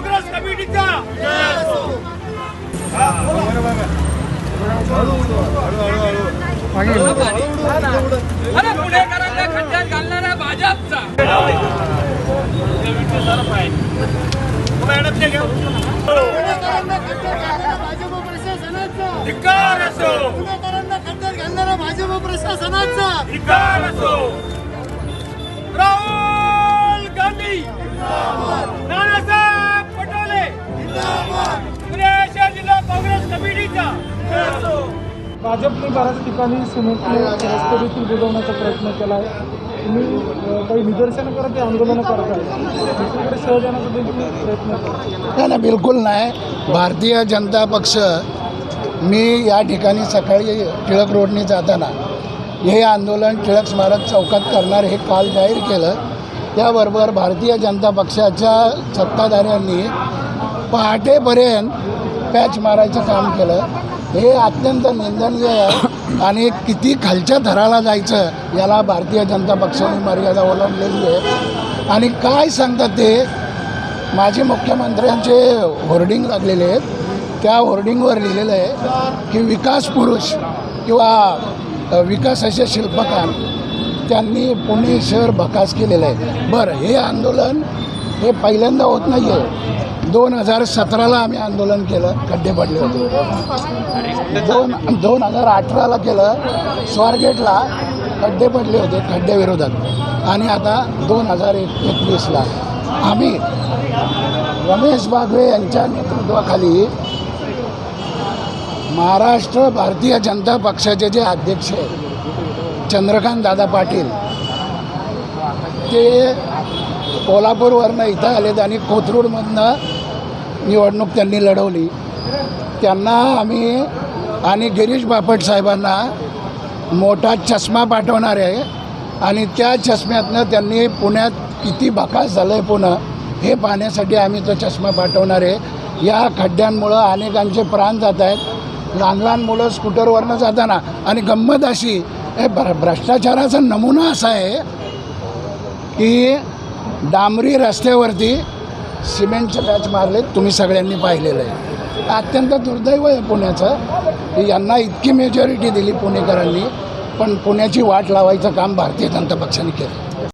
काँग्रेस कमिटीचा. अरे पुणेकरांना खड्ड्यात घालणारा भाजपचा. धिक्कार असो. पुणेकरांना खड्ड्यात घालणारा भाजप प्रशासनाचा. धिक्कार असो. राहुल! भाजपने बऱ्याच ठिकाणी सिमेंटने रस्ते देखील बुजवण्याचा प्रयत्न केला आहे. तुम्ही काही निदर्शनं करत आहे आंदोलनं करत आहे? दुसरीकडे सहजनाचा देखील प्रयत्न नाही नाही बिलकुल नाही. भारतीय जनता पक्ष मी या ठिकाणी सकाळी टिळक रोडने जाताना हे आंदोलन टिळक स्मारक चौकात करणार हे काल जाहीर केलं. त्याबरोबर भारतीय जनता पक्षाच्या सत्ताधाऱ्यांनी पहाटेपर्यंत पॅच मारायचं काम केलं. हे अत्यंत निंदनीय आहे. आणि किती खालच्या थराला जायचं याला भारतीय जनता पक्षाने मर्यादा ओलांडलेली आहे. आणि काय सांगतात ते? माजी मुख्यमंत्र्यांचे होर्डिंग लागलेले आहेत. त्या होर्डिंगवर लिहिलेलं आहे की विकास पुरुष किंवा विकासाचे शिल्पकार त्यांनी पुणे शहर भकास केलेलं आहे. बरं हे आंदोलन हे पहिल्यांदा होत नाही आहे दोन हजार सतराला आम्ही आंदोलन केलं खड्डे पडले होते. दोन दोन हजार अठराला केलं स्वारगेटला खड्डे पडले होते खड्ड्याविरोधात आणि आता दोन हजार एक एकवीसला आम्ही रमेश बागवे यांच्या नेतृत्वाखाली महाराष्ट्र भारतीय जनता पक्षाचे जे अध्यक्ष आहेत चंद्रकांत दादा पाटील ते कोल्हापूरवरनं इथं आलेत आणि कोथरूडमधनं निवडणूक त्यांनी लढवली. त्यांना आम्ही आणि गिरीश बापट साहेबांना मोठा चष्मा पाठवणार आहे आणि त्या चष्म्यातनं त्यांनी पुण्यात किती बकास झालं आहे पुणं हे पाहण्यासाठी आम्ही तो चष्मा पाठवणार आहे. या खड्ड्यांमुळं अनेकांचे प्राण जात आहेत. लहान लहान मुलं स्कूटरवरनं जाताना आणि गंमत अशी हे भ्र भ्रष्टाचाराचा नमुना असा आहे की डांबरी रस्त्यावरती सिमेंटचे पॅच मारले तुम्ही सगळ्यांनी पाहिलेलं आहे. अत्यंत दुर्दैव आहे पुण्याचं. यांना इतकी मेजॉरिटी दिली पुणेकरांनी पण पुण्याची वाट लावायचं काम भारतीय जनता पक्षाने केलं.